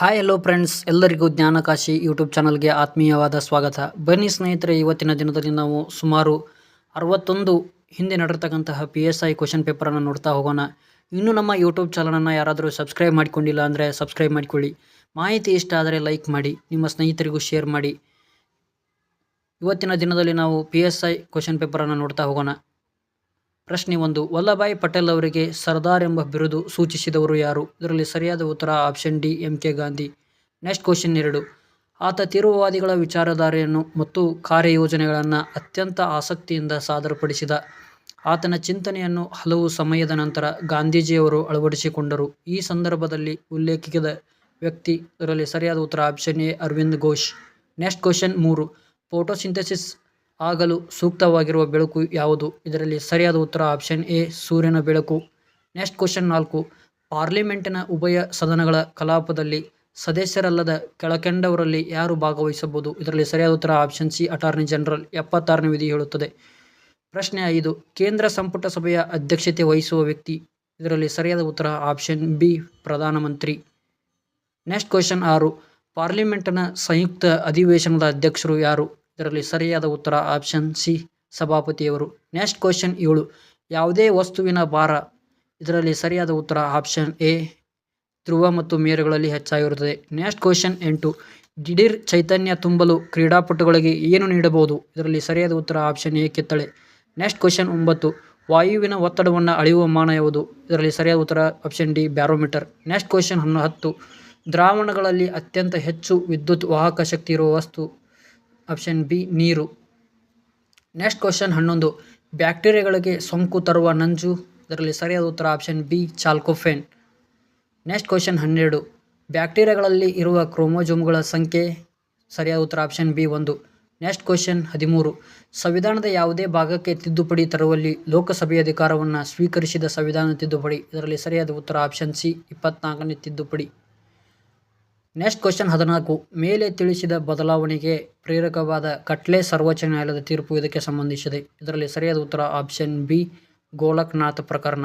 Hi hello friends ಎಲ್ಲರಿಗೂ ಜ್ಞಾನಕಾಶಿ YouTube ಚಾನಲ್ಗೆ ಆತ್ಮೀಯವಾದ ಸ್ವಾಗತ. ಬನ್ನಿ ಸ್ನೇಹಿತರೆ, ಇವತ್ತಿನ ದಿನದಲ್ಲಿ ನಾವು ಸುಮಾರು ಅರವತ್ತೊಂದು ಹಿಂದೆ ನಡೆರ್ತಕ್ಕಂತಹ ಪಿ ಎಸ್ ಐ ಕ್ವಶನ್ ಪೇಪರನ್ನು ನೋಡ್ತಾ ಹೋಗೋಣ. ಇನ್ನೂ ನಮ್ಮ ಯೂಟ್ಯೂಬ್ ಚಾನಲನ್ನು ಯಾರಾದರೂ ಸಬ್ಸ್ಕ್ರೈಬ್ ಮಾಡಿಕೊಂಡಿಲ್ಲ ಅಂದರೆ ಸಬ್ಸ್ಕ್ರೈಬ್ ಮಾಡಿಕೊಳ್ಳಿ. ಮಾಹಿತಿ ಇಷ್ಟ ಆದರೆ ಲೈಕ್ ಮಾಡಿ, ನಿಮ್ಮ ಸ್ನೇಹಿತರಿಗೂ ಶೇರ್ ಮಾಡಿ. ಇವತ್ತಿನ ದಿನದಲ್ಲಿ ನಾವು ಪಿ ಎಸ್ ಐ ಕ್ವಶನ್ ಪೇಪರನ್ನು ನೋಡ್ತಾ ಹೋಗೋಣ. ಪ್ರಶ್ನೆ ಒಂದು, ವಲ್ಲಭಾಯಿ ಪಟೇಲ್ ಅವರಿಗೆ ಸರ್ದಾರ್ ಎಂಬ ಬಿರುದು ಸೂಚಿಸಿದವರು ಯಾರು? ಇದರಲ್ಲಿ ಸರಿಯಾದ ಉತ್ತರ option D, M K Gandhi. Next question ಎರಡು, ಆತ ತೀವ್ರವಾದಿಗಳ ವಿಚಾರಧಾರೆಯನ್ನು ಮತ್ತು ಕಾರ್ಯಯೋಜನೆಗಳನ್ನು ಅತ್ಯಂತ ಆಸಕ್ತಿಯಿಂದ ಸಾದರಪಡಿಸಿದ ಆತನ ಚಿಂತನೆಯನ್ನು ಹಲವು ಸಮಯದ ನಂತರ ಗಾಂಧೀಜಿಯವರು ಅಳವಡಿಸಿಕೊಂಡರು. ಈ ಸಂದರ್ಭದಲ್ಲಿ ಉಲ್ಲೇಖಿಸಿದ ವ್ಯಕ್ತಿ, ಇದರಲ್ಲಿ ಸರಿಯಾದ ಉತ್ತರ option A, Aravind Ghosh. Next question ಮೂರು, ಫೋಟೋಸಿಂಥೆಸಿಸ್ ಆಗಲು ಸೂಕ್ತವಾಗಿರುವ ಬೆಳಕು ಯಾವುದು? ಇದರಲ್ಲಿ ಸರಿಯಾದ ಉತ್ತರ ಆಪ್ಷನ್ ಎ ಸೂರ್ಯನ ಬೆಳಕು. ನೆಕ್ಸ್ಟ್ ಕ್ವಶನ್ ನಾಲ್ಕು. ಪಾರ್ಲಿಮೆಂಟಿನ ಉಭಯ ಸದನಗಳ ಕಲಾಪದಲ್ಲಿ ಸದಸ್ಯರಲ್ಲದ ಕೆಳಕಂಡವರಲ್ಲಿ ಯಾರು ಭಾಗವಹಿಸಬಹುದು? ಇದರಲ್ಲಿ ಸರಿಯಾದ ಉತ್ತರ ಆಪ್ಷನ್ ಸಿ ಅಟಾರ್ನಿ ಜನರಲ್ ಎಪ್ಪತ್ತಾರನೇ ವಿಧಿ ಹೇಳುತ್ತದೆ. ಪ್ರಶ್ನೆ ಐದು. ಕೇಂದ್ರ ಸಂಪುಟ ಸಭೆಯ ಅಧ್ಯಕ್ಷತೆ ವಹಿಸುವ ವ್ಯಕ್ತಿ? ಇದರಲ್ಲಿ ಸರಿಯಾದ ಉತ್ತರ ಆಪ್ಷನ್ ಬಿ ಪ್ರಧಾನಮಂತ್ರಿ ನೆಕ್ಸ್ಟ್ ಕ್ವಶನ್ ಆರು. ಪಾರ್ಲಿಮೆಂಟ್ನ ಸಂಯುಕ್ತ ಅಧಿವೇಶನದ ಅಧ್ಯಕ್ಷರು ಯಾರು? ಇದರಲ್ಲಿ ಸರಿಯಾದ ಉತ್ತರ ಆಪ್ಷನ್ ಸಿ ಸಭಾಪತಿಯವರು. ನೆಕ್ಸ್ಟ್ ಕ್ವಶನ್ ಏಳು. ಯಾವುದೇ ವಸ್ತುವಿನ ಭಾರ, ಇದರಲ್ಲಿ ಸರಿಯಾದ ಉತ್ತರ ಆಪ್ಷನ್ ಎ ಧ್ರುವ ಮತ್ತು ಮೇರುಗಳಲ್ಲಿ ಹೆಚ್ಚಾಗಿರುತ್ತದೆ. ನೆಕ್ಸ್ಟ್ ಕ್ವಶನ್ ಎಂಟು. ದಿಢೀರ್ ಚೈತನ್ಯ ತುಂಬಲು ಕ್ರೀಡಾಪಟುಗಳಿಗೆ ಏನು ನೀಡಬಹುದು? ಇದರಲ್ಲಿ ಸರಿಯಾದ ಉತ್ತರ ಆಪ್ಷನ್ ಎ ಕಿತ್ತಳೆ. ನೆಕ್ಸ್ಟ್ ಕ್ವಶನ್ ಒಂಬತ್ತು. ವಾಯುವಿನ ಒತ್ತಡವನ್ನು ಅಳೆಯುವ ಮಾನ ಯಾವುದು? ಇದರಲ್ಲಿ ಸರಿಯಾದ ಉತ್ತರ option D barometer. Next question ಹನ್ನು ಹತ್ತು. ದ್ರಾವಣಗಳಲ್ಲಿ ಅತ್ಯಂತ ಹೆಚ್ಚು ವಿದ್ಯುತ್ ವಾಹಕ ಶಕ್ತಿ ಇರುವ ವಸ್ತು ಆಪ್ಷನ್ ಬಿ ನೀರು. ನೆಕ್ಸ್ಟ್ ಕ್ವಶನ್ ಹನ್ನೊಂದು. ಬ್ಯಾಕ್ಟೀರಿಯಾಗಳಿಗೆ ಸೋಂಕು ತರುವ ನಂಜು. ಇದರಲ್ಲಿ ಸರಿಯಾದ ಉತ್ತರ ಆಪ್ಷನ್ ಬಿ ಚಾಲ್ಕೋಫೆನ್ ನೆಕ್ಸ್ಟ್ ಕ್ವಶನ್ ಹನ್ನೆರಡು. ಬ್ಯಾಕ್ಟೀರಿಯಾಗಳಲ್ಲಿ ಇರುವ ಕ್ರೋಮೋಜೋಮ್ಗಳ ಸಂಖ್ಯೆ. ಸರಿಯಾದ ಉತ್ತರ ಆಪ್ಷನ್ ಬಿ ಒಂದು. ನೆಕ್ಸ್ಟ್ ಕ್ವಶನ್ ಹದಿಮೂರು. ಸಂವಿಧಾನದ ಯಾವುದೇ ಭಾಗಕ್ಕೆ ತಿದ್ದುಪಡಿ ತರುವಲ್ಲಿ ಲೋಕಸಭೆಯ ಅಧಿಕಾರವನ್ನು ಸ್ವೀಕರಿಸಿದ ಸಂವಿಧಾನ ತಿದ್ದುಪಡಿ. ಇದರಲ್ಲಿ ಸರಿಯಾದ ಉತ್ತರ ಆಪ್ಷನ್ ಸಿ ಇಪ್ಪತ್ನಾಲ್ಕನೇ ತಿದ್ದುಪಡಿ. ನೆಕ್ಸ್ಟ್ ಕ್ವಶನ್ ಹದಿನಾಲ್ಕು. ಮೇಲೆ ತಿಳಿಸಿದ ಬದಲಾವಣೆಗೆ ಪ್ರೇರಕವಾದ ಕಟ್ಲೆ ಸರ್ವೋಚ್ಚ ನ್ಯಾಯಾಲಯದ ತೀರ್ಪು ಇದಕ್ಕೆ ಸಂಬಂಧಿಸಿದೆ. ಇದರಲ್ಲಿ ಸರಿಯಾದ ಉತ್ತರ ಆಪ್ಷನ್ ಬಿ ಗೋಲಕ್ನಾಥ್ ಪ್ರಕರಣ.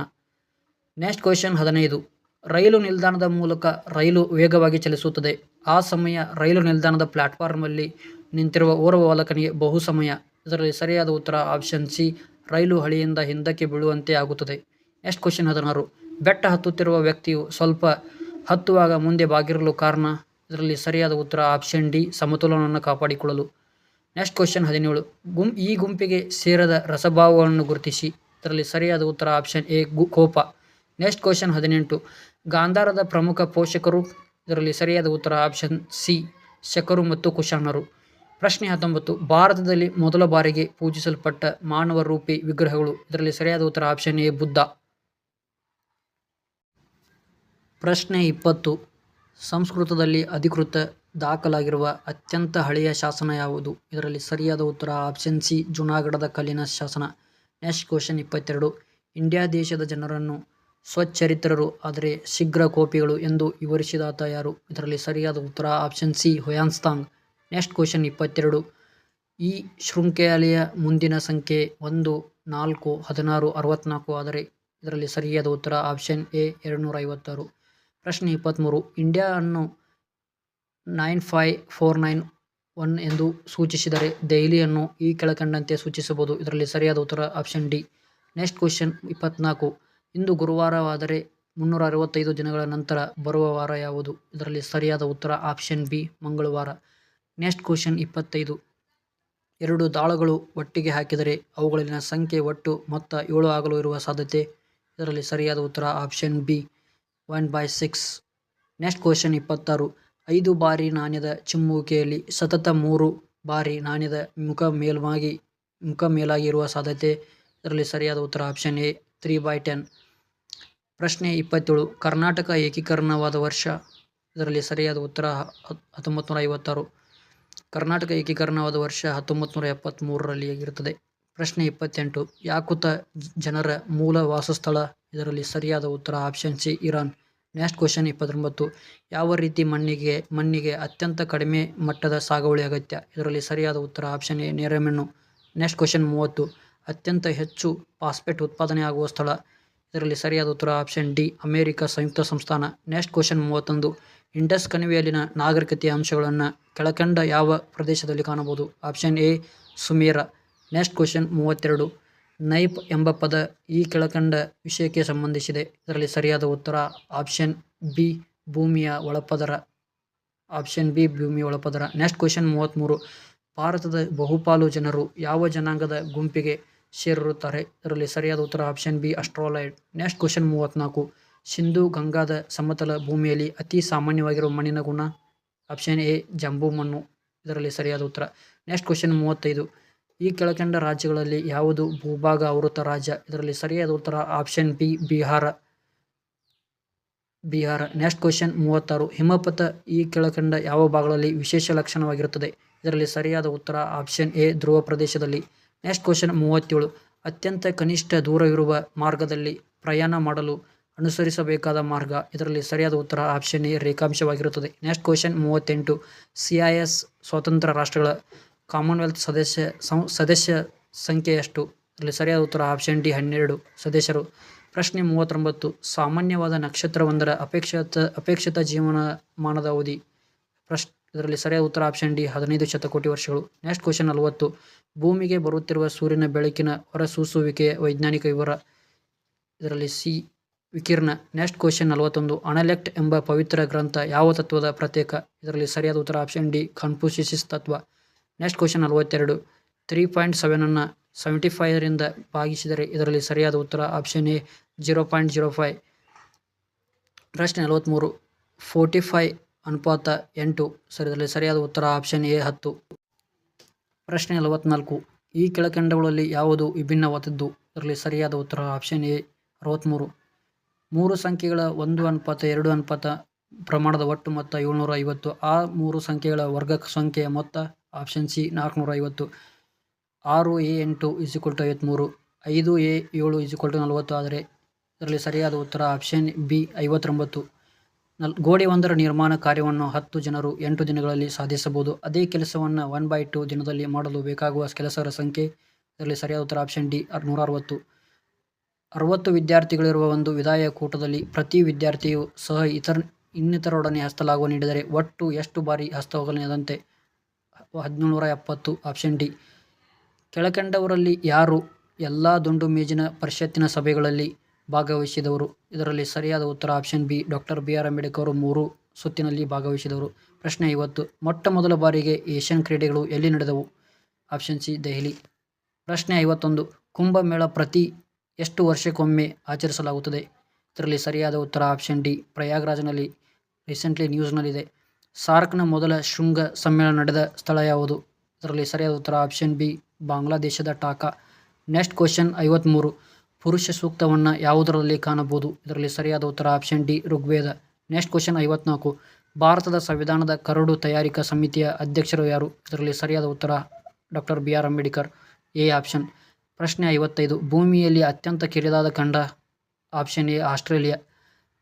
ನೆಕ್ಸ್ಟ್ ಕ್ವಶನ್ ಹದಿನೈದು. ರೈಲು ನಿಲ್ದಾಣದ ಮೂಲಕ ರೈಲು ವೇಗವಾಗಿ ಚಲಿಸುತ್ತದೆ. ಆ ಸಮಯ ರೈಲು ನಿಲ್ದಾಣದ ಪ್ಲಾಟ್ಫಾರ್ಮಲ್ಲಿ ನಿಂತಿರುವ ಓರ್ವ ಬಾಲಕನಿಗೆ ಬಹು ಸಮಯ. ಇದರಲ್ಲಿ ಸರಿಯಾದ ಉತ್ತರ ಆಪ್ಷನ್ ಸಿ ರೈಲು ಹಳಿಯಿಂದ ಹಿಂದಕ್ಕೆ ಬೀಳುವಂತೆ ಆಗುತ್ತದೆ. ನೆಕ್ಸ್ಟ್ ಕ್ವಶನ್ ಹದಿನಾರು. ಬೆಟ್ಟ ಹತ್ತುತ್ತಿರುವ ವ್ಯಕ್ತಿಯು ಸ್ವಲ್ಪ ಹತ್ತುವಾಗ ಮುಂದೆ ಬಾಗಿರಲು ಕಾರಣ. ಇದರಲ್ಲಿ ಸರಿಯಾದ ಉತ್ತರ ಆಪ್ಷನ್ ಡಿ ಸಮತೋಲನವನ್ನು ಕಾಪಾಡಿಕೊಳ್ಳಲು. ನೆಕ್ಸ್ಟ್ ಕ್ವಶನ್ ಹದಿನೇಳು. ಗುಂ, ಈ ಗುಂಪಿಗೆ ಸೇರದ ರಸಭಾವವನ್ನು ಗುರುತಿಸಿ. ಇದರಲ್ಲಿ ಸರಿಯಾದ ಉತ್ತರ ಆಪ್ಷನ್ ಎ ಗು, ಕೋಪ. ನೆಕ್ಸ್ಟ್ ಕ್ವಶನ್ ಹದಿನೆಂಟು. ಗಾಂಧಾರದ ಪ್ರಮುಖ ಪೋಷಕರು. ಇದರಲ್ಲಿ ಸರಿಯಾದ ಉತ್ತರ ಆಪ್ಷನ್ ಸಿ ಶಕರು ಮತ್ತು ಕುಶಾಣರು. ಪ್ರಶ್ನೆ ಹತ್ತೊಂಬತ್ತು. ಭಾರತದಲ್ಲಿ ಮೊದಲ ಬಾರಿಗೆ ಪೂಜಿಸಲ್ಪಟ್ಟ ಮಾನವ ರೂಪಿ ವಿಗ್ರಹಗಳು. ಇದರಲ್ಲಿ ಸರಿಯಾದ ಉತ್ತರ ಆಪ್ಷನ್ ಎ ಬುದ್ಧ. ಪ್ರಶ್ನೆ ಇಪ್ಪತ್ತು. ಸಂಸ್ಕೃತದಲ್ಲಿ ಅಧಿಕೃತ ದಾಖಲಾಗಿರುವ ಅತ್ಯಂತ ಹಳೆಯ ಶಾಸನ ಯಾವುದು? ಇದರಲ್ಲಿ ಸರಿಯಾದ ಉತ್ತರ ಆಪ್ಷನ್ ಸಿ, ಜುನಾಗಢದ ಕಲ್ಲಿನ ಶಾಸನ. ನೆಕ್ಸ್ಟ್ ಕ್ವಶನ್ ಇಪ್ಪತ್ತೆರಡು. ಇಂಡಿಯಾ ದೇಶದ ಜನರನ್ನು ಸ್ವಚ್ಛರಿತ್ರರು, ಆದರೆ ಶೀಘ್ರ ಕೋಪಿಗಳು ಎಂದು ವಿವರಿಸಿದಾತ ಯಾರು? ಇದರಲ್ಲಿ ಸರಿಯಾದ ಉತ್ತರ option C, Hiuen Tsang. Next question ಇಪ್ಪತ್ತೆರಡು. ಈ ಶೃಂಖಲೆಯ ಮುಂದಿನ ಸಂಖ್ಯೆ ಒಂದು, ನಾಲ್ಕು, ಹದಿನಾರು, ಅರವತ್ನಾಲ್ಕು ಆದರೆ ಇದರಲ್ಲಿ ಸರಿಯಾದ ಉತ್ತರ ಆಪ್ಷನ್ ಎ ಎರಡುನೂರ ಐವತ್ತಾರು ಪ್ರಶ್ನೆ ಇಪ್ಪತ್ತ್ಮೂರು ಇಂಡಿಯಾ ಅನ್ನು nine five four nine one ಎಂದು ಸೂಚಿಸಿದರೆ ದೆಹಲಿಯನ್ನು ಈ ಕೆಳಕಂಡಂತೆ ಸೂಚಿಸಬಹುದು. ಇದರಲ್ಲಿ ಸರಿಯಾದ ಉತ್ತರ ಆಪ್ಷನ್ ಡಿ ನೆಕ್ಸ್ಟ್ ಕ್ವಶನ್ ಇಪ್ಪತ್ನಾಲ್ಕು. ಇಂದು ಗುರುವಾರವಾದರೆ ಮುನ್ನೂರ ಅರವತ್ತೈದು ದಿನಗಳ ನಂತರ ಬರುವ ವಾರ ಯಾವುದು? ಇದರಲ್ಲಿ ಸರಿಯಾದ ಉತ್ತರ ಆಪ್ಷನ್ ಬಿ ಮಂಗಳವಾರ. ನೆಕ್ಸ್ಟ್ ಕ್ವಶನ್ ಇಪ್ಪತ್ತೈದು. ಎರಡು ದಾಳಗಳು ಒಟ್ಟಿಗೆ ಹಾಕಿದರೆ ಅವುಗಳಲ್ಲಿನ ಸಂಖ್ಯೆ ಒಟ್ಟು ಮೊತ್ತ ಏಳು ಆಗಲು ಇರುವ ಸಾಧ್ಯತೆ? ಇದರಲ್ಲಿ ಸರಿಯಾದ ಉತ್ತರ option B one by six. Next question ಇಪ್ಪತ್ತಾರು. ಐದು ಬಾರಿ ನಾಣ್ಯದ ಚಿಮ್ಮುವಿಕೆಯಲ್ಲಿ ಸತತ ಮೂರು ಬಾರಿ ನಾಣ್ಯದ ಮುಖ ಮೇಲ್ಮಾಗಿ ಮುಖ ಮೇಲಾಗಿ ಇರುವ ಸಾಧ್ಯತೆ ಇದರಲ್ಲಿ ಸರಿಯಾದ ಉತ್ತರ option A, three by ten. ಪ್ರಶ್ನೆ ಇಪ್ಪತ್ತೇಳು. ಕರ್ನಾಟಕ ಏಕೀಕರಣವಾದ ವರ್ಷ ಇದರಲ್ಲಿ ಸರಿಯಾದ ಉತ್ತರ ಹತ್ತೊಂಬತ್ತು ನೂರ ಐವತ್ತಾರು. ಕರ್ನಾಟಕ ಏಕೀಕರಣವಾದ ವರ್ಷ ಹತ್ತೊಂಬತ್ತು ನೂರ ಎಪ್ಪತ್ತ್ಮೂರರಲ್ಲಿ ಆಗಿರುತ್ತದೆ. ಪ್ರಶ್ನೆ ಇಪ್ಪತ್ತೆಂಟು. ಯಾಕುತ ಜನರ ಮೂಲ ವಾಸಸ್ಥಳ ಇದರಲ್ಲಿ ಸರಿಯಾದ ಉತ್ತರ option C, Iran. Next question ಇಪ್ಪತ್ತೊಂಬತ್ತು. ಯಾವ ರೀತಿ ಮಣ್ಣಿಗೆ ಮಣ್ಣಿಗೆ ಅತ್ಯಂತ ಕಡಿಮೆ ಮಟ್ಟದ ಸಾಗುವಳಿ ಅಗತ್ಯ? ಇದರಲ್ಲಿ ಸರಿಯಾದ ಉತ್ತರ ಆಪ್ಷನ್ ಎ, ನೇರೆಮಣ್ಣು. ನೆಕ್ಸ್ಟ್ ಕ್ವಶನ್ ಮೂವತ್ತು. ಅತ್ಯಂತ ಹೆಚ್ಚು ಫಾಸ್ಫೇಟ್ ಉತ್ಪಾದನೆ ಆಗುವ ಸ್ಥಳ. ಇದರಲ್ಲಿ ಸರಿಯಾದ ಉತ್ತರ ಆಪ್ಷನ್ ಡಿ, ಅಮೇರಿಕ ಸಂಯುಕ್ತ ಸಂಸ್ಥಾನ. ನೆಕ್ಸ್ಟ್ ಕ್ವಶನ್ ಮೂವತ್ತೊಂದು. ಇಂಡಸ್ ಕಣಿವೆಯಲ್ಲಿನ ನಾಗರಿಕತೆಯ ಅಂಶಗಳನ್ನು ಕೆಳಕಂಡ ಯಾವ ಪ್ರದೇಶದಲ್ಲಿ ಕಾಣಬಹುದು? Option A, Sumer. Next question ಮೂವತ್ತೆರಡು. ನೈಪ್ ಎಂಬ ಪದ ಈ ಕೆಳಕಂಡ ವಿಷಯಕ್ಕೆ ಸಂಬಂಧಿಸಿದೆ. ಇದರಲ್ಲಿ ಸರಿಯಾದ ಉತ್ತರ ಆಪ್ಷನ್ ಬಿ, ಭೂಮಿಯ ಒಳಪದರ, ಆಪ್ಷನ್ ಬಿ, ಭೂಮಿಯ ಒಳಪದರ. ನೆಕ್ಸ್ಟ್ ಕ್ವಶನ್ ಮೂವತ್ತ್ಮೂರು ಭಾರತದ ಬಹುಪಾಲು ಜನರು ಯಾವ ಜನಾಂಗದ ಗುಂಪಿಗೆ ಸೇರಿರುತ್ತಾರೆ? ಇದರಲ್ಲಿ ಸರಿಯಾದ ಉತ್ತರ option B Australoid next question ಮೂವತ್ತ್ನಾಲ್ಕು ಸಿಂಧು ಗಂಗಾದ ಸಮತಲ ಭೂಮಿಯಲ್ಲಿ ಅತಿ ಸಾಮಾನ್ಯವಾಗಿರುವ ಮಣ್ಣಿನ ಗುಣ? ಆಪ್ಷನ್ ಎ, ಜಂಬೂ ಮಣ್ಣು. ಇದರಲ್ಲಿ ಸರಿಯಾದ ಉತ್ತರ. ನೆಕ್ಸ್ಟ್ ಕ್ವಶನ್ ಮೂವತ್ತೈದು. ಈ ಕೆಳಕಂಡ ರಾಜ್ಯಗಳಲ್ಲಿ ಯಾವುದು ಭೂಭಾಗ ಆವೃತ ರಾಜ್ಯ? ಇದರಲ್ಲಿ ಸರಿಯಾದ ಉತ್ತರ option B Bihar. Bihar. Next question ಮೂವತ್ತಾರು. ಹಿಮಪಥ ಈ ಕೆಳಕಂಡ ಯಾವ ಭಾಗಗಳಲ್ಲಿ ವಿಶೇಷ ಲಕ್ಷಣವಾಗಿರುತ್ತದೆ? ಇದರಲ್ಲಿ ಸರಿಯಾದ ಉತ್ತರ ಆಪ್ಷನ್ ಎ ಧ್ರುವ ಪ್ರದೇಶದಲ್ಲಿ. ನೆಕ್ಸ್ಟ್ ಕ್ವಶನ್ ಮೂವತ್ತೇಳು. ಅತ್ಯಂತ ಕನಿಷ್ಠ ದೂರವಿರುವ ಮಾರ್ಗದಲ್ಲಿ ಪ್ರಯಾಣ ಮಾಡಲು ಅನುಸರಿಸಬೇಕಾದ ಮಾರ್ಗ? ಇದರಲ್ಲಿ ಸರಿಯಾದ ಉತ್ತರ ಆಪ್ಷನ್ ಎ ರೇಖಾಂಶವಾಗಿರುತ್ತದೆ. ನೆಕ್ಸ್ಟ್ ಕ್ವಶನ್ ಮೂವತ್ತೆಂಟು. ಸಿ ಐ ಎಸ್ ಸ್ವತಂತ್ರ ರಾಷ್ಟ್ರಗಳ ಕಾಮನ್ವೆಲ್ತ್ ಸದಸ್ಯ ಸದಸ್ಯ ಸಂಖ್ಯೆ ಎಷ್ಟು? ಇದರಲ್ಲಿ ಸರಿಯಾದ ಉತ್ತರ ಆಪ್ಷನ್ ಡಿ ಹನ್ನೆರಡು. ಸದಸ್ಯರು, ಪ್ರಶ್ನೆ ಮೂವತ್ತೊಂಬತ್ತು. ಸಾಮಾನ್ಯವಾದ ನಕ್ಷತ್ರವೊಂದರ ಅಪೇಕ್ಷಿತ ಅಪೇಕ್ಷಿತ ಜೀವನ ಮಾನದ ಅವಧಿ. ಪ್ರಶ್, ಇದರಲ್ಲಿ ಸರಿಯಾದ ಉತ್ತರ ಆಪ್ಷನ್ ಡಿ ಹದಿನೈದು ಶತಕೋಟಿ ವರ್ಷಗಳು. ನೆಕ್ಸ್ಟ್ ಕ್ವಶನ್ ನಲವತ್ತು. ಭೂಮಿಗೆ ಬರುತ್ತಿರುವ ಸೂರ್ಯನ ಬೆಳಕಿನ ಹೊರಸೂಸುವಿಕೆಯ ವೈಜ್ಞಾನಿಕ ವಿವರ. ಇದರಲ್ಲಿ ಸಿ, ವಿಕಿರಣ. ನೆಕ್ಸ್ಟ್ ಕ್ವಶನ್ ನಲವತ್ತೊಂದು. ಅಣಲೆಕ್ಟ್ ಎಂಬ ಪವಿತ್ರ ಗ್ರಂಥ ಯಾವ ತತ್ವದ ಪ್ರತ್ಯೇಕ? ಇದರಲ್ಲಿ ಸರಿಯಾದ ಉತ್ತರ ಆಪ್ಷನ್ ಡಿ ಕನ್ಫ್ಯೂಷಿಸಿಸ್ ತತ್ವ. ನೆಕ್ಸ್ಟ್ ಕ್ವಶನ್ ನಲವತ್ತೆರಡು. ತ್ರೀ ಪಾಯಿಂಟ್ ಸೆವೆನನ್ನು ಸೆವೆಂಟಿ ಫೈವರಿಂದ ಭಾಗಿಸಿದರೆ ಇದರಲ್ಲಿ ಸರಿಯಾದ ಉತ್ತರ option A zero point zero five ಪ್ರಶ್ನೆ ನಲವತ್ತ್ಮೂರು ಫೋರ್ಟಿ ಫೈ ಅನುಪಾತ ಎಂಟು. ಸರಿ ಇದರಲ್ಲಿ ಸರಿಯಾದ ಉತ್ತರ ಆಪ್ಷನ್ ಎ ಹತ್ತು. ಪ್ರಶ್ನೆ ನಲವತ್ನಾಲ್ಕು. ಈ ಕೆಳಕಂಡಗಳಲ್ಲಿ ಯಾವುದು ವಿಭಿನ್ನವಾದದ್ದು? ಇದರಲ್ಲಿ ಸರಿಯಾದ ಉತ್ತರ ಆಪ್ಷನ್ ಎ ಅರವತ್ತ್ಮೂರು ಮೂರು ಸಂಖ್ಯೆಗಳ ಒಂದು ಅನುಪಾತ, ಎರಡು ಅನುಪಾತ ಪ್ರಮಾಣದ ಒಟ್ಟು ಮೊತ್ತ ಏಳ್ನೂರ ಐವತ್ತು ಆ ಮೂರು ಸಂಖ್ಯೆಗಳ ವರ್ಗ ಸಂಖ್ಯೆಯ ಮೊತ್ತ ಆಪ್ಷನ್ ಸಿ ನಾಲ್ಕುನೂರ ಐವತ್ತು ಆರು ಎ ಎಂಟು ಇಸಿಕ್ವಲ್ ಟು ಐವತ್ತ್ಮೂರು ಐದು ಎ ಏಳು ಇಸಿಕ್ವಲ್ ಟು ನಲವತ್ತು ಆದರೆ ಇದರಲ್ಲಿ ಸರಿಯಾದ ಉತ್ತರ ಆಪ್ಷನ್ ಬಿ ಐವತ್ತೊಂಬತ್ತು. ನಲ್ ಗೋಡೆ ಒಂದರ ನಿರ್ಮಾಣ ಕಾರ್ಯವನ್ನು ಹತ್ತು ಜನರು ಎಂಟು ದಿನಗಳಲ್ಲಿ ಸಾಧಿಸಬಹುದು. ಅದೇ ಕೆಲಸವನ್ನು ಒನ್ ಬೈ ಟು ದಿನದಲ್ಲಿ ಮಾಡಲು ಬೇಕಾಗುವ ಕೆಲಸಗಳ ಸಂಖ್ಯೆ ಇದರಲ್ಲಿ ಸರಿಯಾದ ಉತ್ತರ ಆಪ್ಷನ್ ಡಿ ನೂರ ಅರವತ್ತು ಅರವತ್ತು ವಿದ್ಯಾರ್ಥಿಗಳಿರುವ ಒಂದು ವಿದಾಯ ಕೂಟದಲ್ಲಿ ಪ್ರತಿ ವಿದ್ಯಾರ್ಥಿಯು ಸಹ ಇತರ ಇನ್ನಿತರೊಡನೆ ಹಸ್ತಲಾಗುವ ನೀಡಿದರೆ ಒಟ್ಟು ಎಷ್ಟು ಬಾರಿ ಹಸ್ತಲಾಘವದಂತೆ ಹದಿನೇಳುನೂರ ಎಪ್ಪತ್ತು ಆಪ್ಷನ್ ಡಿ ಕೆಳಕಂಡವರಲ್ಲಿ ಯಾರು ಎಲ್ಲ ದುಂಡು ಮೇಜಿನ ಪರಿಷತ್ತಿನ ಸಭೆಗಳಲ್ಲಿ ಭಾಗವಹಿಸಿದವರು? ಇದರಲ್ಲಿ ಸರಿಯಾದ ಉತ್ತರ option B doctor B R Ambedkar ಅವರು ಮೂರು ಸುತ್ತಿನಲ್ಲಿ ಭಾಗವಹಿಸಿದವರು. ಪ್ರಶ್ನೆ ಐವತ್ತು, ಮೊಟ್ಟ ಮೊದಲ ಬಾರಿಗೆ ಏಷ್ಯನ್ ಕ್ರೀಡೆಗಳು ಎಲ್ಲಿ ನಡೆದವು? Option C Delhi. ಪ್ರಶ್ನೆ ಐವತ್ತೊಂದು, ಕುಂಭಮೇಳ ಪ್ರತಿ ಎಷ್ಟು ವರ್ಷಕ್ಕೊಮ್ಮೆ ಆಚರಿಸಲಾಗುತ್ತದೆ? ಇದರಲ್ಲಿ ಸರಿಯಾದ ಉತ್ತರ ಆಪ್ಷನ್ ಡಿ ಪ್ರಯಾಗ್ರಾಜ್ನಲ್ಲಿ ರೀಸೆಂಟ್ಲಿ ನ್ಯೂಸ್ನಲ್ಲಿದೆ ಸಾರ್ಕ್ನ ಮೊದಲ ಶೃಂಗ ಸಮ್ಮೇಳನ ನಡೆದ ಸ್ಥಳ ಯಾವುದು? ಇದರಲ್ಲಿ ಸರಿಯಾದ ಉತ್ತರ ಆಪ್ಷನ್ ಬಿ, ಬಾಂಗ್ಲಾದೇಶದ ಟಾಕಾ. ನೆಕ್ಸ್ಟ್ ಕ್ವಶನ್ ಐವತ್ತ್ಮೂರು ಪುರುಷ ಸೂಕ್ತವನ್ನು ಯಾವುದರಲ್ಲಿ ಕಾಣಬಹುದು? ಇದರಲ್ಲಿ ಸರಿಯಾದ ಉತ್ತರ option D, Rigveda. Next question ಐವತ್ನಾಲ್ಕು. ಭಾರತದ ಸಂವಿಧಾನದ ಕರಡು ತಯಾರಿಕಾ ಸಮಿತಿಯ ಅಧ್ಯಕ್ಷರು ಯಾರು? ಇದರಲ್ಲಿ ಸರಿಯಾದ ಉತ್ತರ doctor B R Ambedkar. A option. ಪ್ರಶ್ನೆ ಐವತ್ತೈದು. ಭೂಮಿಯಲ್ಲಿ ಅತ್ಯಂತ ಕಿರಿದಾದ ಖಂಡ option A, Australia.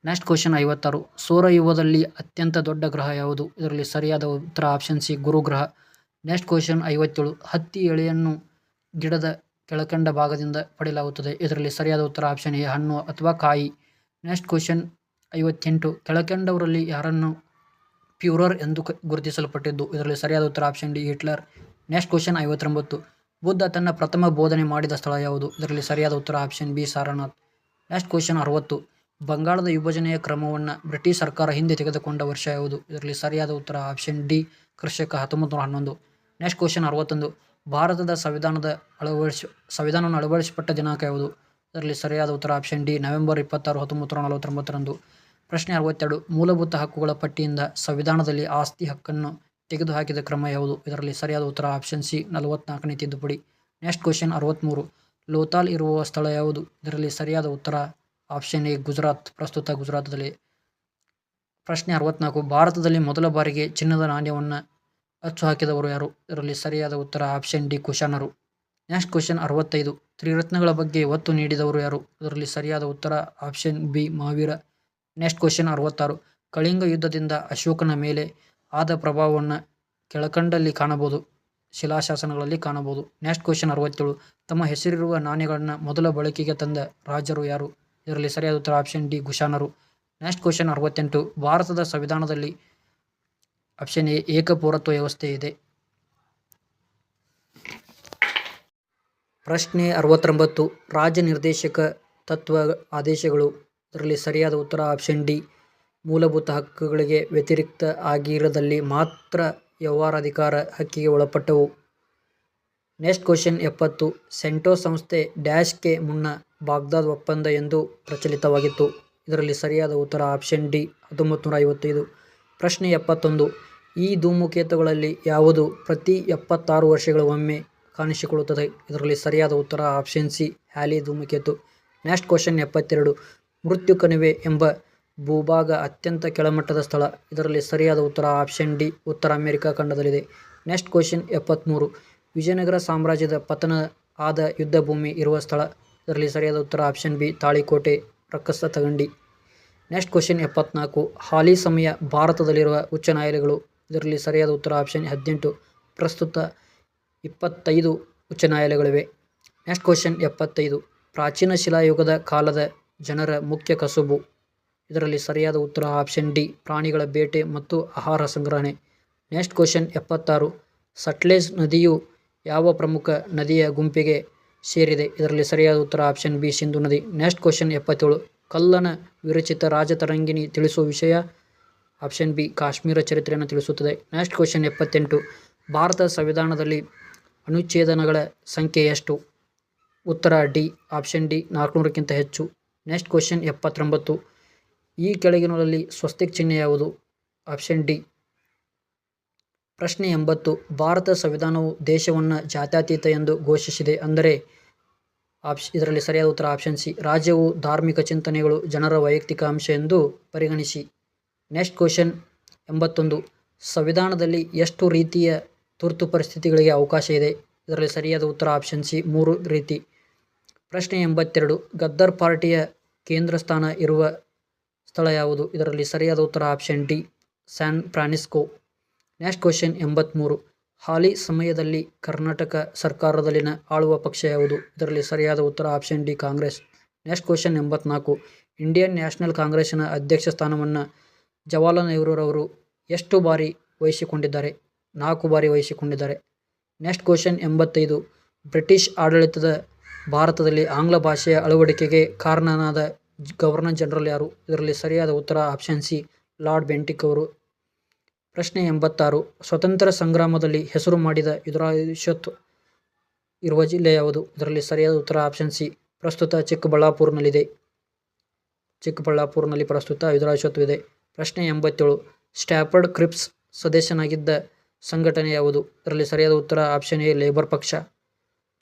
Next question ಐವತ್ತಾರು. ಸೌರಯುಗದಲ್ಲಿ ಅತ್ಯಂತ ದೊಡ್ಡ ಗ್ರಹ ಯಾವುದು? ಇದರಲ್ಲಿ ಸರಿಯಾದ ಉತ್ತರ ಆಪ್ಷನ್ ಸಿ, ಗುರು ಗ್ರಹ. ನೆಕ್ಸ್ಟ್ ಕ್ವಶನ್ ಐವತ್ತೇಳು. ಹತ್ತಿ ಎಳೆಯನ್ನು ಗಿಡದ ಕೆಳಕಂಡ ಭಾಗದಿಂದ ಪಡೆಯಲಾಗುತ್ತದೆ. ಇದರಲ್ಲಿ ಸರಿಯಾದ ಉತ್ತರ ಆಪ್ಷನ್ ಎ, ಹಣ್ಣು ಅಥವಾ ಕಾಯಿ. ನೆಕ್ಸ್ಟ್ ಕ್ವಶನ್ ಐವತ್ತೆಂಟು. ಕೆಳಕಂಡವರಲ್ಲಿ ಯಾರನ್ನು ಪ್ಯೂರರ್ ಎಂದು ಗುರುತಿಸಲ್ಪಟ್ಟಿದ್ದು? ಇದರಲ್ಲಿ ಸರಿಯಾದ ಉತ್ತರ option D, Hitler. Next question ಐವತ್ತೊಂಬತ್ತು. ಬುದ್ಧ ತನ್ನ ಪ್ರಥಮ ಬೋಧನೆ ಮಾಡಿದ ಸ್ಥಳ ಯಾವುದು? ಇದರಲ್ಲಿ ಸರಿಯಾದ ಉತ್ತರ option B, Sarnath. Next question ಅರವತ್ತು. ಬಂಗಾಳದ ವಿಭಜನೆಯ ಕ್ರಮವನ್ನು ಬ್ರಿಟಿಷ್ ಸರ್ಕಾರ ಹಿಂದೆ ತೆಗೆದುಕೊಂಡ ವರ್ಷ ಯಾವುದು? ಇದರಲ್ಲಿ ಸರಿಯಾದ ಉತ್ತರ ಆಪ್ಷನ್ ಡಿ ಕೃಷಕ ಹತ್ತೊಂಬತ್ತು ನೂರ ಹನ್ನೊಂದು. ನೆಕ್ಸ್ಟ್ ಕ್ವಶನ್ ಅರವತ್ತೊಂದು. ಭಾರತದ ಸಂವಿಧಾನದ ಅಳವಡಿಸಿ, ಸಂವಿಧಾನವನ್ನು ಅಳವಡಿಸಲ್ಪಟ್ಟ ದಿನಾಂಕ ಯಾವುದು? ಇದರಲ್ಲಿ ಸರಿಯಾದ ಉತ್ತರ ಆಪ್ಷನ್ ಡಿ ನವೆಂಬರ್ ಇಪ್ಪತ್ತಾರು, ಹತ್ತೊಂಬತ್ತು ನೂರ ನಲವತ್ತೊಂಬತ್ತರಂದು. ಪ್ರಶ್ನೆ ಅರವತ್ತೆರಡು. ಮೂಲಭೂತ ಹಕ್ಕುಗಳ ಪಟ್ಟಿಯಿಂದ ಸಂವಿಧಾನದಲ್ಲಿ ಆಸ್ತಿ ಹಕ್ಕನ್ನು ತೆಗೆದುಹಾಕಿದ ಕ್ರಮ ಯಾವುದು? ಇದರಲ್ಲಿ ಸರಿಯಾದ ಉತ್ತರ ಆಪ್ಷನ್ ಸಿ ನಲವತ್ನಾಲ್ಕನೇ ತಿದ್ದುಪಡಿ. ನೆಕ್ಸ್ಟ್ ಕ್ವಶನ್ ಅರವತ್ತ್ಮೂರು ಲೋತಾಲ್ ಇರುವ ಸ್ಥಳ ಯಾವುದು? ಇದರಲ್ಲಿ ಸರಿಯಾದ ಉತ್ತರ ಆಪ್ಷನ್ ಎ ಗುಜರಾತ್, ಪ್ರಸ್ತುತ ಗುಜರಾತದಲ್ಲಿ. ಪ್ರಶ್ನೆ ಅರವತ್ನಾಲ್ಕು, ಭಾರತದಲ್ಲಿ ಮೊದಲ ಬಾರಿಗೆ ಚಿನ್ನದ ನಾಣ್ಯವನ್ನು ಅಚ್ಚು ಹಾಕಿದವರು ಯಾರು? ಇದರಲ್ಲಿ ಸರಿಯಾದ ಉತ್ತರ ಆಪ್ಷನ್ ಡಿ ಕುಶಾನರು. ನೆಕ್ಸ್ಟ್ ಕ್ವಶನ್ ಅರವತ್ತೈದು. ತ್ರಿರತ್ನಗಳ ಬಗ್ಗೆ ಒತ್ತು ನೀಡಿದವರು ಯಾರು? ಇದರಲ್ಲಿ ಸರಿಯಾದ ಉತ್ತರ option B Mahavira next question ಅರವತ್ತಾರು. ಕಳಿಂಗ ಯುದ್ಧದಿಂದ ಅಶೋಕನ ಮೇಲೆ ಆದ ಪ್ರಭಾವವನ್ನು ಕೆಳಕಂಡಲ್ಲಿ ಕಾಣಬಹುದು. ಶಿಲಾಶಾಸನಗಳಲ್ಲಿ ಕಾಣಬಹುದು. ನೆಕ್ಸ್ಟ್ ಕ್ವಶನ್ ಅರವತ್ತೇಳು. ತಮ್ಮ ಹೆಸರಿರುವ ನಾಣ್ಯಗಳನ್ನು ಮೊದಲ ಬಳಕೆಗೆ ತಂದ ರಾಜರು ಯಾರು? ಇದರಲ್ಲಿ ಸರಿಯಾದ ಉತ್ತರ ಆಪ್ಷನ್ ಡಿ ಗುಷಾನರು ನೆಕ್ಸ್ಟ್ ಕ್ವಶನ್ ಅರವತ್ತೆಂಟು. ಭಾರತದ ಸಂವಿಧಾನದಲ್ಲಿ ಆಪ್ಷನ್ ಎ, ಏಕಪೌರತ್ವ ವ್ಯವಸ್ಥೆ ಇದೆ. ಪ್ರಶ್ನೆ ಅರವತ್ತೊಂಬತ್ತು. ರಾಜ್ಯ ನಿರ್ದೇಶಕ ತತ್ವ ಆದೇಶಗಳು. ಇದರಲ್ಲಿ ಸರಿಯಾದ ಉತ್ತರ ಆಪ್ಷನ್ ಡಿ. ಮೂಲಭೂತ ಹಕ್ಕುಗಳಿಗೆ ವ್ಯತಿರಿಕ್ತ ಆಗಿರದಲ್ಲಿ ಮಾತ್ರ ವ್ಯವಹಾರಾಧಿಕಾರ ಹಕ್ಕಿಗೆ ಒಳಪಟ್ಟವು. ನೆಕ್ಸ್ಟ್ ಕ್ವಶನ್ ಎಪ್ಪತ್ತು. ಸೆಂಟೋ ಸಂಸ್ಥೆ ಡ್ಯಾಶ್ಗೆ ಮುನ್ನ ಬಾಗ್ದಾದ್ ಒಪ್ಪಂದ ಎಂದು ಪ್ರಚಲಿತವಾಗಿತ್ತು. ಇದರಲ್ಲಿ ಸರಿಯಾದ ಉತ್ತರ ಆಪ್ಷನ್ ಡಿ ಹತ್ತೊಂಬತ್ತು ನೂರ ಐವತ್ತೈದು ಪ್ರಶ್ನೆ ಎಪ್ಪತ್ತೊಂದು, ಈ ಧೂಮುಕೇತುಗಳಲ್ಲಿ ಯಾವುದು ಪ್ರತಿ ಎಪ್ಪತ್ತಾರು ಒಮ್ಮೆ ಕಾಣಿಸಿಕೊಳ್ಳುತ್ತದೆ? ಇದರಲ್ಲಿ ಸರಿಯಾದ ಉತ್ತರ ಆಪ್ಷನ್ ಸಿ, ಹ್ಯಾಲಿ ಧೂಮಕೇತು. ನೆಕ್ಸ್ಟ್ ಕ್ವಶನ್ ಎಪ್ಪತ್ತೆರಡು, ಮೃತ್ಯು ಕಣಿವೆ ಎಂಬ ಭೂಭಾಗ ಅತ್ಯಂತ ಕೆಳಮಟ್ಟದ ಸ್ಥಳ. ಇದರಲ್ಲಿ ಸರಿಯಾದ ಉತ್ತರ ಆಪ್ಷನ್ ಡಿ, ಉತ್ತರ ಅಮೆರಿಕ ಖಂಡದಲ್ಲಿದೆ. ನೆಕ್ಸ್ಟ್ ಕ್ವಶನ್ ಎಪ್ಪತ್ತ್ಮೂರು ವಿಜಯನಗರ ಸಾಮ್ರಾಜ್ಯದ ಪತನ ಆದ ಯುದ್ಧ ಭೂಮಿ ಇರುವ ಸ್ಥಳ. ಇದರಲ್ಲಿ ಸರಿಯಾದ ಉತ್ತರ. ಆಪ್ಷನ್ ಬಿ, ತಾಳಿಕೋಟೆ ರಕ್ಕಸ ತಗಂಡಿ. ನೆಕ್ಸ್ಟ್ ಕ್ವಶನ್ ಎಪ್ಪತ್ನಾಲ್ಕು. ಹಾಲಿ ಸಮಯ ಭಾರತದಲ್ಲಿರುವ ಉಚ್ಚ ನ್ಯಾಯಾಲಯಗಳು. ಇದರಲ್ಲಿ ಸರಿಯಾದ ಉತ್ತರ ಆಪ್ಷನ್ ಹದಿನೆಂಟು. ಪ್ರಸ್ತುತ ಇಪ್ಪತ್ತೈದು ಉಚ್ಚ ನ್ಯಾಯಾಲಯಗಳಿವೆ. ನೆಕ್ಸ್ಟ್ ಕ್ವಶನ್ ಎಪ್ಪತ್ತೈದು. ಪ್ರಾಚೀನ ಶಿಲಾಯುಗದ ಕಾಲದ ಜನರ ಮುಖ್ಯ ಕಸುಬು. ಇದರಲ್ಲಿ ಸರಿಯಾದ ಉತ್ತರ ಆಪ್ಷನ್ ಡಿ, ಪ್ರಾಣಿಗಳ ಬೇಟೆ ಮತ್ತು ಆಹಾರ ಸಂಗ್ರಹಣೆ. ನೆಕ್ಸ್ಟ್ ಕ್ವಶನ್ ಎಪ್ಪತ್ತಾರು. ಸಟ್ಲೇಜ್ ನದಿಯು ಯಾವ ಪ್ರಮುಖ ನದಿಯ ಗುಂಪಿಗೆ ಸೇರಿದೆ. ಇದರಲ್ಲಿ ಸರಿಯಾದ ಉತ್ತರ ಆಪ್ಷನ್ ಬಿ, ಸಿಂಧು ನದಿ. ನೆಕ್ಸ್ಟ್ ಕ್ವಶನ್ ಎಪ್ಪತ್ತೇಳು. ಕಲ್ಲನ ವಿರಚಿತ ರಾಜತರಂಗಿಣಿ ತಿಳಿಸುವ ವಿಷಯ ಆಪ್ಷನ್ ಬಿ, ಕಾಶ್ಮೀರ ಚರಿತ್ರೆಯನ್ನು ತಿಳಿಸುತ್ತದೆ. ನೆಕ್ಸ್ಟ್ ಕ್ವಶನ್ ಎಪ್ಪತ್ತೆಂಟು. ಭಾರತ ಸಂವಿಧಾನದಲ್ಲಿ ಅನುಚ್ಛೇದನಗಳ ಸಂಖ್ಯೆ ಎಷ್ಟು? ಉತ್ತರ ಡಿ, ಆಪ್ಷನ್ ಡಿ, ನಾಲ್ಕುನೂರಕ್ಕಿಂತ ಹೆಚ್ಚು. ನೆಕ್ಸ್ಟ್ ಕ್ವಶನ್ ಎಪ್ಪತ್ತೊಂಬತ್ತು. ಈ ಕೆಳಗಿನಲ್ಲಿ ಸ್ವಸ್ತಿಕ್ ಚಿಹ್ನೆ ಯಾವುದು? ಆಪ್ಷನ್ ಡಿ ಪ್ರಶ್ನೆ ಎಂಬತ್ತು, ಭಾರತ ಸಂವಿಧಾನವು ದೇಶವನ್ನು ಜಾತ್ಯತೀತ ಎಂದು ಘೋಷಿಸಿದೆ ಅಂದರೆ ಆಪ್ಷ, ಇದರಲ್ಲಿ ಸರಿಯಾದ ಉತ್ತರ ಆಪ್ಷನ್ ಸಿ, ರಾಜ್ಯವು ಧಾರ್ಮಿಕ ಚಿಂತನೆಗಳು ಜನರ ವೈಯಕ್ತಿಕ ಅಂಶ ಎಂದು ಪರಿಗಣಿಸಿ. ನೆಕ್ಸ್ಟ್ ಕ್ವಶನ್ ಎಂಬತ್ತೊಂದು, ಸಂವಿಧಾನದಲ್ಲಿ ಎಷ್ಟು ರೀತಿಯ ತುರ್ತು ಪರಿಸ್ಥಿತಿಗಳಿಗೆ ಅವಕಾಶ ಇದೆ? ಇದರಲ್ಲಿ ಸರಿಯಾದ ಉತ್ತರ ಆಪ್ಷನ್ ಸಿ, ಮೂರು ರೀತಿ. ಪ್ರಶ್ನೆ ಎಂಬತ್ತೆರಡು, ಗದ್ದರ್ ಪಾರ್ಟಿಯ ಕೇಂದ್ರ ಸ್ಥಾನ ಇರುವ ಸ್ಥಳ ಯಾವುದು? ಇದರಲ್ಲಿ ಸರಿಯಾದ ಉತ್ತರ option D, San Francisco. Next question ಎಂಬತ್ತ್ಮೂರು ಹಾಲಿ ಸಮಯದಲ್ಲಿ ಕರ್ನಾಟಕ ಸರ್ಕಾರದಲ್ಲಿನ ಆಳುವ ಪಕ್ಷ ಯಾವುದು? ಇದರಲ್ಲಿ ಸರಿಯಾದ ಉತ್ತರ option D Congress. Next question ಎಂಬತ್ನಾಲ್ಕು. ಇಂಡಿಯನ್ ನ್ಯಾಷನಲ್ ಕಾಂಗ್ರೆಸ್ಸಿನ ಅಧ್ಯಕ್ಷ ಸ್ಥಾನವನ್ನು ಜವಾಹರ್ಲಾಲ್ ನೆಹರೂರವರು ಎಷ್ಟು ಬಾರಿ ವಹಿಸಿಕೊಂಡಿದ್ದಾರೆ? ನಾಲ್ಕು ಬಾರಿ ವಹಿಸಿಕೊಂಡಿದ್ದಾರೆ. ನೆಕ್ಸ್ಟ್ ಕ್ವಶನ್ ಎಂಬತ್ತೈದು. ಬ್ರಿಟಿಷ್ ಆಡಳಿತದ ಭಾರತದಲ್ಲಿ ಆಂಗ್ಲ ಭಾಷೆಯ ಅಳವಡಿಕೆಗೆ ಕಾರಣನಾದ ಗವರ್ನರ್ ಜನರಲ್ ಯಾರು? ಇದರಲ್ಲಿ ಸರಿಯಾದ ಉತ್ತರ ಆಪ್ಷನ್ ಸಿ ಲಾರ್ಡ್ ಬೆಂಟಿಕ್ ಅವರು. ಪ್ರಶ್ನೆ ಎಂಬತ್ತಾರು. ಸ್ವತಂತ್ರ ಸಂಗ್ರಾಮದಲ್ಲಿ ಹೆಸರು ಮಾಡಿದ ಯುದ್ರಾಯುಷತ್ ಇರುವ ಜಿಲ್ಲೆ ಯಾವುದು? ಇದರಲ್ಲಿ ಸರಿಯಾದ ಉತ್ತರ ಆಪ್ಷನ್ ಸಿ, ಪ್ರಸ್ತುತ ಚಿಕ್ಕಬಳ್ಳಾಪುರನಲ್ಲಿದೆ. ಚಿಕ್ಕಬಳ್ಳಾಪುರನಲ್ಲಿ ಪ್ರಸ್ತುತ ಯುದ್ರಾಯುಷತ್ವಿದೆ ಪ್ರಶ್ನೆ ಎಂಬತ್ತೇಳು ಸ್ಟ್ಯಾಪರ್ಡ್ ಕ್ರಿಪ್ಸ್ ಸದಸ್ಯನಾಗಿದ್ದ ಸಂಘಟನೆ ಯಾವುದು? ಇದರಲ್ಲಿ ಸರಿಯಾದ ಉತ್ತರ ಆಪ್ಷನ್ ಎ, ಲೇಬರ್ ಪಕ್ಷ.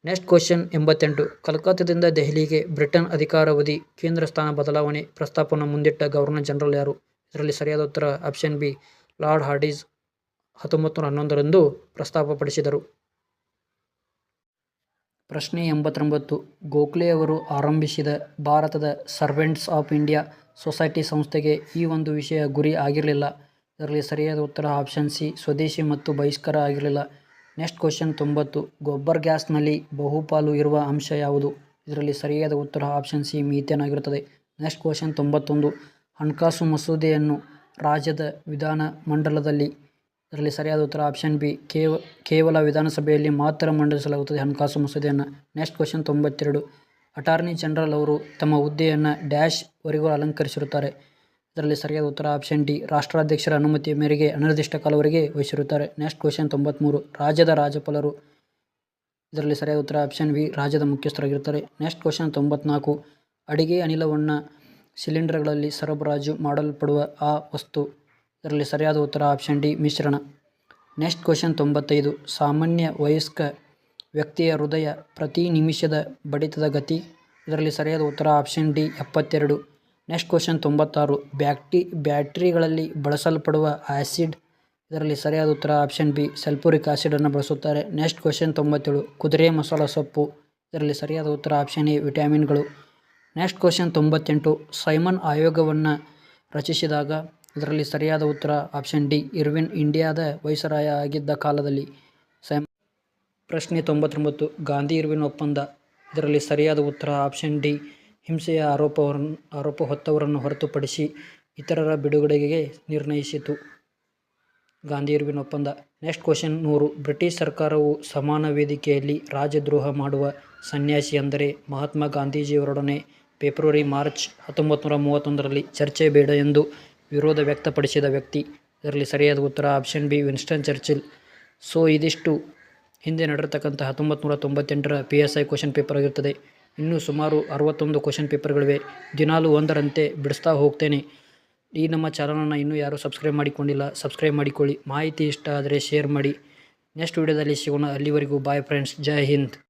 ನೆಕ್ಸ್ಟ್ ಕ್ವಶನ್ ಎಂಬತ್ತೆಂಟು, ಕಲ್ಕತ್ತಾದಿಂದ ದೆಹಲಿಗೆ ಬ್ರಿಟನ್ ಅಧಿಕಾರಾವಧಿ, ಕೇಂದ್ರ ಸ್ಥಾನ ಬದಲಾವಣೆ ಪ್ರಸ್ತಾಪವನ್ನು ಮುಂದಿಟ್ಟ ಗವರ್ನರ್ ಜನರಲ್ ಯಾರು? ಇದರಲ್ಲಿ ಸರಿಯಾದ ಉತ್ತರ ಆಪ್ಷನ್ ಬಿ ಲಾರ್ಡ್ ಹಾರ್ಡಿಸ್ ಹತ್ತೊಂಬತ್ತು ನೂರ ಹನ್ನೊಂದರಂದು ಪ್ರಸ್ತಾಪಪಡಿಸಿದರು. ಪ್ರಶ್ನೆ ಎಂಬತ್ತೊಂಬತ್ತು. ಗೋಖಲೆ ಅವರು ಆರಂಭಿಸಿದ ಭಾರತದ ಸರ್ವೆಂಟ್ಸ್ ಆಫ್ ಇಂಡಿಯಾ ಸೊಸೈಟಿ ಸಂಸ್ಥೆಗೆ ಈ ಒಂದು ವಿಷಯ ಗುರಿ ಆಗಿರಲಿಲ್ಲ. ಇದರಲ್ಲಿ ಸರಿಯಾದ ಉತ್ತರ ಆಪ್ಷನ್ ಸಿ, ಸ್ವದೇಶಿ ಮತ್ತು ಬಹಿಷ್ಕಾರ ಆಗಿರಲಿಲ್ಲ. ನೆಕ್ಸ್ಟ್ ಕ್ವಶನ್ ತೊಂಬತ್ತು. ಗೊಬ್ಬರ್ ಗ್ಯಾಸ್ನಲ್ಲಿ ಬಹುಪಾಲು ಇರುವ ಅಂಶ ಯಾವುದು? ಇದರಲ್ಲಿ ಸರಿಯಾದ ಉತ್ತರ ಆಪ್ಷನ್ ಸಿ, ಮೀಥೇನ್ ಆಗಿರುತ್ತದೆ. ನೆಕ್ಸ್ಟ್ ಕ್ವಶನ್ ತೊಂಬತ್ತೊಂದು. ಹಣಕಾಸು ಮಸೂದೆಯನ್ನು ರಾಜ್ಯದ ವಿಧಾನ ಮಂಡಲದಲ್ಲಿ. ಇದರಲ್ಲಿ ಸರಿಯಾದ ಉತ್ತರ ಆಪ್ಷನ್ ಬಿ ಕೇವ, ಕೇವಲ ವಿಧಾನಸಭೆಯಲ್ಲಿ ಮಾತ್ರ ಮಂಡಿಸಲಾಗುತ್ತದೆ ಹಣಕಾಸು ಮಸೂದೆಯನ್ನು. ನೆಕ್ಸ್ಟ್ ಕ್ವಶನ್ ತೊಂಬತ್ತೆರಡು. ಅಟಾರ್ನಿ ಜನರಲ್ ಅವರು ತಮ್ಮ ಹುದ್ದೆಯನ್ನು ಡ್ಯಾಶ್ ವರೆಗೂ ಅಲಂಕರಿಸಿರುತ್ತಾರೆ. ಇದರಲ್ಲಿ ಸರಿಯಾದ ಉತ್ತರ ಆಪ್ಷನ್ ಡಿ ರಾಷ್ಟ್ರಾಧ್ಯಕ್ಷರ ಅನುಮತಿಯ ಮೇರೆಗೆ ಅನಿರ್ದಿಷ್ಟ ಕಾಲವರೆಗೆ ವಹಿಸಿರುತ್ತಾರೆ. ನೆಕ್ಸ್ಟ್ ಕ್ವಶನ್ ತೊಂಬತ್ತ್ಮೂರು ರಾಜ್ಯದ ರಾಜ್ಯಪಾಲರು. ಇದರಲ್ಲಿ ಸರಿಯಾದ ಉತ್ತರ ಆಪ್ಷನ್ ಬಿ ರಾಜ್ಯದ ಮುಖ್ಯಸ್ಥರಾಗಿರ್ತಾರೆ ನೆಕ್ಸ್ಟ್ ಕ್ವಶನ್ ತೊಂಬತ್ನಾಲ್ಕು. ಅಡಿಗೆ ಅನಿಲವನ್ನು ಸಿಲಿಂಡರ್ಗಳಲ್ಲಿ ಸರಬರಾಜು ಮಾಡಲ್ಪಡುವ ಆ ವಸ್ತು. ಇದರಲ್ಲಿ ಸರಿಯಾದ ಉತ್ತರ ಆಪ್ಷನ್ ಡಿ, ಮಿಶ್ರಣ. ನೆಕ್ಸ್ಟ್ ಕ್ವಶನ್ ತೊಂಬತ್ತೈದು. ಸಾಮಾನ್ಯ ವಯಸ್ಕ ವ್ಯಕ್ತಿಯ ಹೃದಯ ಪ್ರತಿ ನಿಮಿಷದ ಬಡಿತದ ಗತಿ? ಇದರಲ್ಲಿ ಸರಿಯಾದ ಉತ್ತರ ಆಪ್ಷನ್ ಡಿ, ಎಪ್ಪತ್ತೆರಡು. ನೆಕ್ಸ್ಟ್ ಕ್ವಶನ್ ತೊಂಬತ್ತಾರು. ಬ್ಯಾಕ್ಟಿ, ಬ್ಯಾಟ್ರಿಗಳಲ್ಲಿ ಬಳಸಲ್ಪಡುವ ಆ್ಯಸಿಡ್ ಇದರಲ್ಲಿ ಸರಿಯಾದ ಉತ್ತರ ಆಪ್ಷನ್ ಬಿ ಸಲ್ಫೂರಿಕ್ ಆ್ಯಸಿಡನ್ನು ಬಳಸುತ್ತಾರೆ. ನೆಕ್ಸ್ಟ್ ಕ್ವಶನ್ ತೊಂಬತ್ತೇಳು. ಕುದುರೆ ಮಸಾಲ ಸೊಪ್ಪು? ಇದರಲ್ಲಿ ಸರಿಯಾದ ಉತ್ತರ ಆಪ್ಷನ್ ಎ, ವಿಟಮಿನ್ಗಳು. ನೆಕ್ಸ್ಟ್ ಕ್ವಶನ್ ತೊಂಬತ್ತೆಂಟು ಸೈಮನ್ ಆಯೋಗವನ್ನು ರಚಿಸಿದಾಗ ಅದರಲ್ಲಿ ಸರಿಯಾದ ಉತ್ತರ ಆಪ್ಷನ್ ಡಿ ಇರ್ವಿನ್ ಇಂಡಿಯಾದ ವೈಸರಾಯ ಆಗಿದ್ದ ಕಾಲದಲ್ಲಿ ಸೈಮ್ ಪ್ರಶ್ನೆ ತೊಂಬತ್ತೊಂಬತ್ತು ಗಾಂಧಿ ಇರ್ವಿನ್ ಒಪ್ಪಂದ ಇದರಲ್ಲಿ ಸರಿಯಾದ ಉತ್ತರ ಆಪ್ಷನ್ ಡಿ ಹಿಂಸೆಯ ಆರೋಪವನ್ನು ಆರೋಪ ಹೊತ್ತವರನ್ನು ಹೊರತುಪಡಿಸಿ ಇತರರ ಬಿಡುಗಡೆಗೆ ನಿರ್ಣಯಿಸಿತು. ಗಾಂಧಿ-ಇರ್ವಿನ್ ಒಪ್ಪಂದ. ನೆಕ್ಸ್ಟ್ ಕ್ವಶನ್ ನೂರು. ಬ್ರಿಟಿಷ್ ಸರ್ಕಾರವು ಸಮಾನ ವೇದಿಕೆಯಲ್ಲಿ ರಾಜದ್ರೋಹ ಮಾಡುವ ಸನ್ಯಾಸಿ ಎಂದರೆ ಮಹಾತ್ಮ ಗಾಂಧೀಜಿಯವರೊಡನೆ ಫೆಬ್ರವರಿ-ಮಾರ್ಚ್ ಹತ್ತೊಂಬತ್ತನೂರ ಮೂವತ್ತೊಂದರಲ್ಲಿ ಚರ್ಚೆ ಬೇಡ ಎಂದು ವಿರೋಧ ವ್ಯಕ್ತಪಡಿಸಿದ ವ್ಯಕ್ತಿ. ಇದರಲ್ಲಿ ಸರಿಯಾದ ಉತ್ತರ option B, Winston Churchill. So, ಇದಿಷ್ಟು ಹಿಂದೆ ನಡೆರ್ತಕ್ಕಂಥ ಹತ್ತೊಂಬತ್ತು ನೂರ ತೊಂಬತ್ತೆಂಟರ P S I question paper ಆಗಿರುತ್ತದೆ. ಇನ್ನೂ ಸುಮಾರು ಅರವತ್ತೊಂದು ಕ್ವಶನ್ ಪೇಪರ್ಗಳಿವೆ. ದಿನಾಲು ಒಂದರಂತೆ ಬಿಡಿಸ್ತಾ ಹೋಗ್ತೇನೆ. ಈ ನಮ್ಮ ಚಾನಲನ್ನು ಇನ್ನೂ ಯಾರೂ ಸಬ್ಸ್ಕ್ರೈಬ್ ಮಾಡಿಕೊಂಡಿಲ್ಲ ಸಬ್ಸ್ಕ್ರೈಬ್ ಮಾಡಿಕೊಳ್ಳಿ. ಮಾಹಿತಿ ಇಷ್ಟ ಆದರೆ ಶೇರ್ ಮಾಡಿ. ನೆಕ್ಸ್ಟ್ ವಿಡಿಯೋದಲ್ಲಿ ಸಿಗೋಣ. ಅಲ್ಲಿವರೆಗೂ ಬಾಯ್ ಫ್ರೆಂಡ್ಸ್. ಜೈ ಹಿಂದ್.